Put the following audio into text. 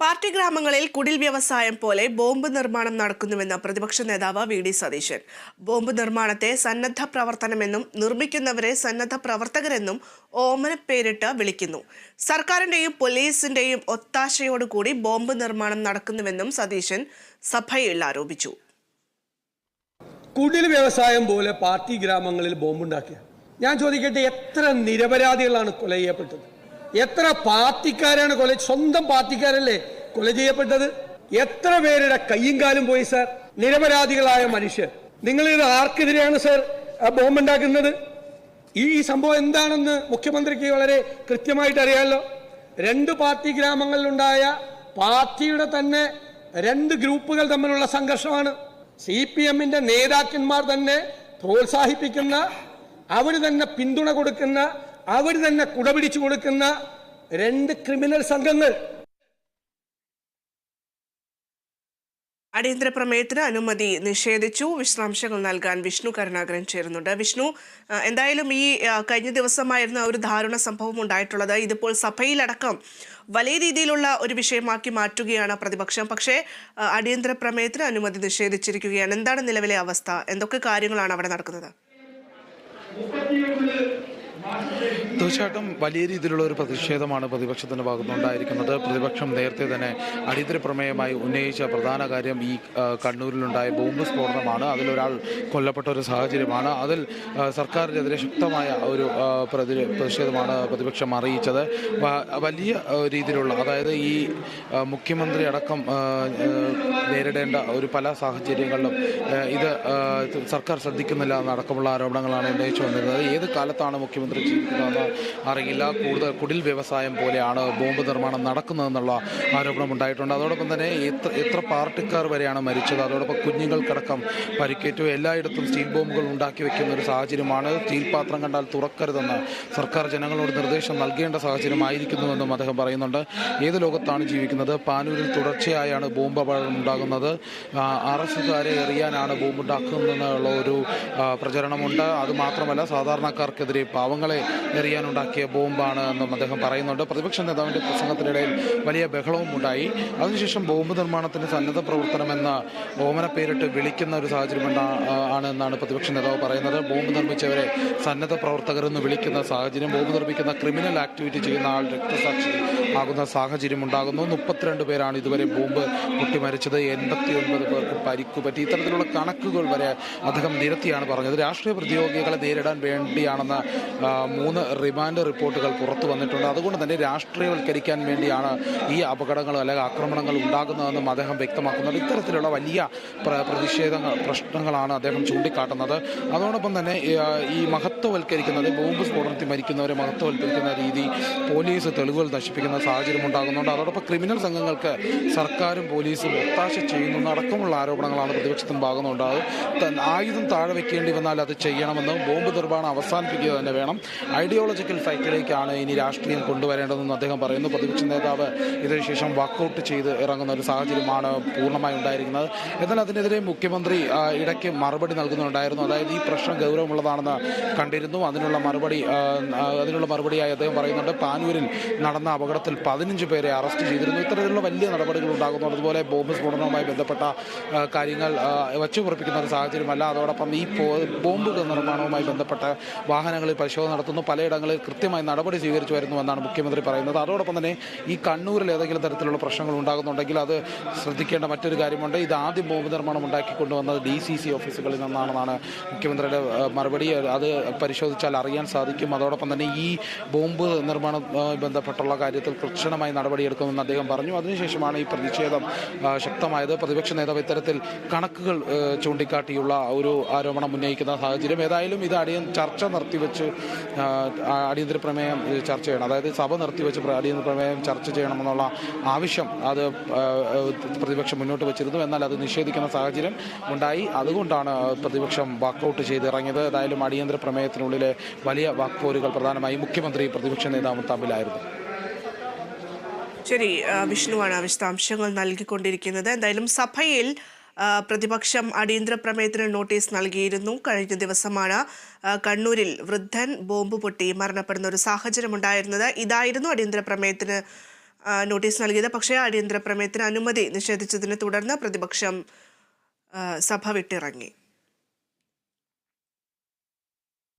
Party ഗ്രാമങ്ങളിൽ കുടിൽ വ്യവസായം പോലെ ബോംബ് നിർമ്മാണം നടക്കുന്നുവെന്ന് പ്രതിപക്ഷ നേതാവ് വി ഡി സതീശൻ. ബോംബ് നിർമ്മാണത്തെ സന്നദ്ധ പ്രവർത്തനമെന്നും നിർമ്മിക്കുന്നവരെ സന്നദ്ധ പ്രവർത്തകരെന്നും ഓമന പേരിട്ട് വിളിക്കുന്നു. സർക്കാരിന്റെയും പോലീസിന്റെയും ഒത്താശയോടുകൂടി ബോംബ് നിർമ്മാണം നടക്കുന്നുവെന്നും സതീശൻ സഭയിൽ ആരോപിച്ചു. കുടിൽ വ്യവസായം പോലെ പാർട്ടി ഗ്രാമങ്ങളിൽ ബോംബുണ്ടാക്കിയ. ഞാൻ ചോദിക്കട്ടെ എത്ര നിരപരാധികളാണ് കൊല ചെയ്യപ്പെട്ടത് എത്ര പാർട്ടിക്കാരാണ് കൊല സ്വന്തം പാർട്ടിക്കാരല്ലേ കൊല ചെയ്യപ്പെട്ടത്? എത്ര പേരുടെ കയ്യും കാലും പോയി സാർ? നിരപരാധികളായ മനുഷ്യർ. നിങ്ങൾ ഇത് ആർക്കെതിരെയാണ് സാർ ബോംബുണ്ടാക്കുന്നത്? ഈ സംഭവം എന്താണെന്ന് മുഖ്യമന്ത്രിക്ക് വളരെ കൃത്യമായിട്ട് അറിയാമല്ലോ രണ്ട് പാർട്ടി ഗ്രാമങ്ങളിലുണ്ടായ പാർട്ടിയുടെ തന്നെ രണ്ട് ഗ്രൂപ്പുകൾ തമ്മിലുള്ള സംഘർഷമാണ്. സി പി എമ്മിന്റെ നേതാക്കന്മാർ തന്നെ പ്രോത്സാഹിപ്പിക്കുന്ന അവർ തന്നെ പിന്തുണ കൊടുക്കുന്ന അവർ തന്നെ കുടപിടിച്ചു കൊടുക്കുന്ന രണ്ട് ക്രിമിനൽ സംഘങ്ങൾ. അടിയന്തര പ്രമേയത്തിന് അനുമതി നിഷേധിച്ചു. വിശദാംശങ്ങൾ നൽകാൻ വിഷ്ണു കരുണാകരൻ ചേരുന്നുണ്ട്. വിഷ്ണു എന്തായാലും ഈ കഴിഞ്ഞ ദിവസമായിരുന്നു ഒരു ദാരുണ സംഭവം ഉണ്ടായിട്ടുള്ളത്. ഇതിപ്പോൾ സഭയിലടക്കം വലിയ രീതിയിലുള്ള ഒരു വിഷയമാക്കി മാറ്റുകയാണ് പ്രതിപക്ഷം. പക്ഷേ അടിയന്തര പ്രമേയത്തിന് അനുമതി നിഷേധിച്ചിരിക്കുകയാണ്. എന്താണ് നിലവിലെ അവസ്ഥ? എന്തൊക്കെ കാര്യങ്ങളാണ് അവിടെ നടക്കുന്നത്? Amen. തീർച്ചയായിട്ടും വലിയ രീതിയിലുള്ള ഒരു പ്രതിഷേധമാണ് പ്രതിപക്ഷത്തിന്റെ ഭാഗത്തുനിന്നുണ്ടായിരിക്കുന്നത്. പ്രതിപക്ഷം നേരത്തെ തന്നെ അടിയന്തര പ്രമേയമായി ഉന്നയിച്ച പ്രധാന കാര്യം ഈ കണ്ണൂരിലുണ്ടായ ബോംബ് സ്ഫോടനമാണ്. അതിലൊരാൾ കൊല്ലപ്പെട്ട ഒരു സാഹചര്യമാണ്. അതിൽ സർക്കാരിനെതിരെ ശക്തമായ ഒരു പ്രതിഷേധമാണ് പ്രതിപക്ഷം അറിയിച്ചത്. വലിയ രീതിയിലുള്ള അതായത് ഈ മുഖ്യമന്ത്രി അടക്കം നേരിടേണ്ട ഒരു പല സാഹചര്യങ്ങളിലും ഇത് ഇത് സർക്കാർ ശ്രദ്ധിക്കുന്നില്ല എന്നടക്കമുള്ള ആരോപണങ്ങളാണ് ഉന്നയിച്ചു വന്നിരുന്നത്. ഏത് കാലത്താണ് മുഖ്യമന്ത്രി ജീവിക്കുന്നതെന്ന് അറിയില്ല. കൂടുതൽ കുടിൽ വ്യവസായം പോലെയാണ് ബോംബ് നിർമ്മാണം നടക്കുന്നതെന്നുള്ള ആരോപണം ഉണ്ടായിട്ടുണ്ട്. അതോടൊപ്പം തന്നെ എത്ര എത്ര പാർട്ടിക്കാർ വരെയാണ് മരിച്ചത്? അതോടൊപ്പം കുഞ്ഞുങ്ങൾക്കടക്കം പരിക്കേറ്റു. എല്ലായിടത്തും സ്റ്റീൽ ബോംബുകൾ ഉണ്ടാക്കി വെക്കുന്ന ഒരു സാഹചര്യമാണ്. സ്റ്റീൽ പാത്രം കണ്ടാൽ തുറക്കരുതെന്ന് സർക്കാർ ജനങ്ങളോട് നിർദ്ദേശം നൽകേണ്ട സാഹചര്യമായിരിക്കുന്നുവെന്നും അദ്ദേഹം പറയുന്നുണ്ട്. ഏത് ലോകത്താണ് ജീവിക്കുന്നത്? പാനൂരിൽ തുടർച്ചയായാണ് ബോംബ് അപകടം ഉണ്ടാകുന്നത്. എസുകാരെ എറിയാനാണ് ബോംബ് ഉണ്ടാക്കുന്നതെന്നുള്ള ഒരു പ്രചരണമുണ്ട്. അതുമാത്രമല്ല സാധാരണക്കാർക്കെതിരെ പാവങ്ങളെ എറിയാനുണ്ടാക്കിയ ബോംബാണ് എന്നും അദ്ദേഹം പറയുന്നുണ്ട്. പ്രതിപക്ഷ നേതാവിന്റെ പ്രസംഗത്തിനിടയിൽ വലിയ ബഹളവും ഉണ്ടായി അതിനുശേഷം ബോംബ് നിർമ്മാണത്തിന് സന്നദ്ധ പ്രവർത്തനം എന്ന ഓമന പേരിട്ട് വിളിക്കുന്ന ഒരു സാഹചര്യം ആണ് എന്നാണ് പ്രതിപക്ഷ നേതാവ് പറയുന്നത്. ബോംബ് നിർമ്മിച്ചവരെ സന്നദ്ധ പ്രവർത്തകർ എന്ന് വിളിക്കുന്ന സാഹചര്യം ബോംബ് നിർമ്മിക്കുന്ന ക്രിമിനൽ ആക്ടിവിറ്റി ചെയ്യുന്ന ആൾ രക്തസാക്ഷി ആകുന്ന സാഹചര്യം ഉണ്ടാകുന്നു. മുപ്പത്തിരണ്ട് പേരാണ് ഇതുവരെ ബോംബ് പൊട്ടിമരിച്ചത്. എൺപത്തി ഒൻപത് പേർക്ക് പരിക്ക് പറ്റി ഇത്തരത്തിലുള്ള കണക്കുകൾ വരെ അദ്ദേഹം നിരത്തിയാണ് പറഞ്ഞത്. രാഷ്ട്രീയ പ്രതിയോഗികളെ നേരിടാൻ വേണ്ടിയാണെന്ന് മൂന്ന് റിമാൻഡ് റിപ്പോർട്ടുകൾ പുറത്തു വന്നിട്ടുണ്ട്. അതുകൊണ്ട് തന്നെ രാഷ്ട്രീയവൽക്കരിക്കാൻ വേണ്ടിയാണ് ഈ അപകടങ്ങൾ അല്ലെങ്കിൽ ആക്രമണങ്ങൾ ഉണ്ടാകുന്നതെന്നും അദ്ദേഹം വ്യക്തമാക്കുന്നുണ്ട് ഇത്തരത്തിലുള്ള വലിയ പ്ര- പ്രതിഷേധങ്ങൾ പ്രശ്നങ്ങളാണ് അദ്ദേഹം ചൂണ്ടിക്കാട്ടുന്നത്. അതോടൊപ്പം തന്നെ ഈ, മഹത്വവൽക്കരിക്കുന്നത് ബോംബ് സ്ഫോടനത്തിൽ മരിക്കുന്നവരെ മഹത്വവൽക്കരിക്കുന്ന രീതി പോലീസ് തെളിവുകൾ നശിപ്പിക്കുന്ന സാഹചര്യം ഉണ്ടാകുന്നുണ്ട്. അതോടൊപ്പം ക്രിമിനൽ സംഘങ്ങൾക്ക് സർക്കാരും പോലീസും ഒത്താശ ചെയ്യുന്നു അടക്കമുള്ള ആരോപണങ്ങളാണ് പ്രതിപക്ഷത്തിന് ഭാഗമുണ്ടാകും ആയുധം താഴെ വെക്കേണ്ടി വന്നാൽ അത് ചെയ്യണമെന്നും ബോംബ് നിർമ്മാണം അവസാനിപ്പിക്കുക തന്നെ വേണം. ഐഡിയോളജിക്കൽ ഫൈറ്റിലേക്കാണ് ഇനി രാഷ്ട്രീയം കൊണ്ടുവരേണ്ടതെന്ന് അദ്ദേഹം പറയുന്നു. പ്രതിപക്ഷ നേതാവ് ഇതിനുശേഷം വാക്കൗട്ട് ചെയ്ത് ഇറങ്ങുന്ന ഒരു സാഹചര്യമാണ് പൂർണമായി ഉണ്ടായിരിക്കുന്നത്. എന്നാൽ അതിനെതിരെ മുഖ്യമന്ത്രി ഇടയ്ക്ക് മറുപടി നൽകുന്നുണ്ടായിരുന്നു. അതായത് ഈ പ്രശ്നം ഗൗരവമുള്ളതാണെന്ന് കണ്ടിരുന്നു. അതിനുള്ള മറുപടി അതിനുള്ള മറുപടിയായി അദ്ദേഹം പറയുന്നുണ്ട്. പാനൂരിൽ നടന്ന അപകടത്തിൽ പതിനഞ്ച് പേരെ അറസ്റ്റ് ചെയ്തിരുന്നു. ഇത്തരത്തിലുള്ള വലിയ നടപടികൾ ഉണ്ടാകുന്നു അതുപോലെ ബോംബ് സ്ഫോടനവുമായി ബന്ധപ്പെട്ട കാര്യങ്ങൾ വച്ചുപുറപ്പിക്കുന്ന ഒരു സാഹചര്യമല്ല. അതോടൊപ്പം ഈ ബോംബ് നിർമ്മാണവുമായി ബന്ധപ്പെട്ട വാഹനങ്ങളിൽ പരിശോധന നടത്തുന്നു. പലയിടങ്ങളിൽ കൃത്യമായി നടപടി സ്വീകരിച്ചു വരുന്നുവെന്നാണ് മുഖ്യമന്ത്രി പറയുന്നത്. അതോടൊപ്പം തന്നെ ഈ കണ്ണൂരിൽ ഏതെങ്കിലും തരത്തിലുള്ള പ്രശ്നങ്ങൾ ഉണ്ടാകുന്നുണ്ടെങ്കിൽ അത് ശ്രദ്ധിക്കേണ്ട മറ്റൊരു കാര്യമുണ്ട്. ഇത് ആദ്യം ബോംബ് നിർമ്മാണം ഉണ്ടാക്കിക്കൊണ്ടുവന്നത് ഡി സി സി ഓഫീസുകളിൽ നിന്നാണെന്നാണ് മുഖ്യമന്ത്രിയുടെ മറുപടി. അത് പരിശോധിച്ചാൽ അറിയാൻ സാധിക്കും. അതോടൊപ്പം തന്നെ ഈ ബോംബ് നിർമ്മാണവുമായി ബന്ധപ്പെട്ടുള്ള കാര്യത്തിൽ കർശനമായി നടപടിയെടുക്കുമെന്ന് അദ്ദേഹം പറഞ്ഞു. അതിനുശേഷമാണ് ഈ പ്രതിഷേധം ശക്തമായത്. പ്രതിപക്ഷ നേതാവ് ഇത്തരത്തിൽ കണക്കുകൾ ചൂണ്ടിക്കാട്ടിയുള്ള ഒരു ആരോപണം ഉന്നയിക്കുന്ന സാഹചര്യം. ഏതായാലും ഇത് അടിയൻ ചർച്ച നിർത്തിവെച്ച് അടിയന്തര പ്രമേയം ചർച്ച ചെയ്യണം. അതായത് സഭ നിർത്തിവെച്ച് അടിയന്തര പ്രമേയം ചർച്ച ചെയ്യണമെന്നുള്ള ആവശ്യം അത് പ്രതിപക്ഷം മുന്നോട്ട് വെച്ചിരുന്നു. എന്നാൽ അത് നിഷേധിക്കുന്ന സാഹചര്യം ഉണ്ടായി. അതുകൊണ്ടാണ് പ്രതിപക്ഷം വാക്കൗട്ട് ചെയ്തിറങ്ങിയത്. ഏതായാലും അടിയന്തര പ്രമേയത്തിനുള്ളിലെ വലിയ വാക്പോരുകൾ പ്രധാനമായി മുഖ്യമന്ത്രി പ്രതിപക്ഷ നേതാവും തമ്മിലായിരുന്നു. ശരി വിഷ്ണുവാണ് വിശദാംശങ്ങൾ നൽകിക്കൊണ്ടിരിക്കുന്നത്. എന്തായാലും സഭയിൽ പ്രതിപക്ഷം അടിയന്തര പ്രമേയത്തിന് നോട്ടീസ് നൽകിയിരുന്നു. കഴിഞ്ഞ ദിവസമാണ് കണ്ണൂരിൽ വൃദ്ധൻ ബോംബ് പൊട്ടി മരണപ്പെടുന്ന ഒരു സാഹചര്യം ഉണ്ടായിരുന്നത്. ഇതായിരുന്നു അടിയന്തര പ്രമേയത്തിന് നോട്ടീസ് നൽകിയത്. പക്ഷേ അടിയന്തര പ്രമേയത്തിന് അനുമതി നിഷേധിച്ചതിനെ തുടർന്ന് പ്രതിപക്ഷം സഭ വിട്ടിറങ്ങി.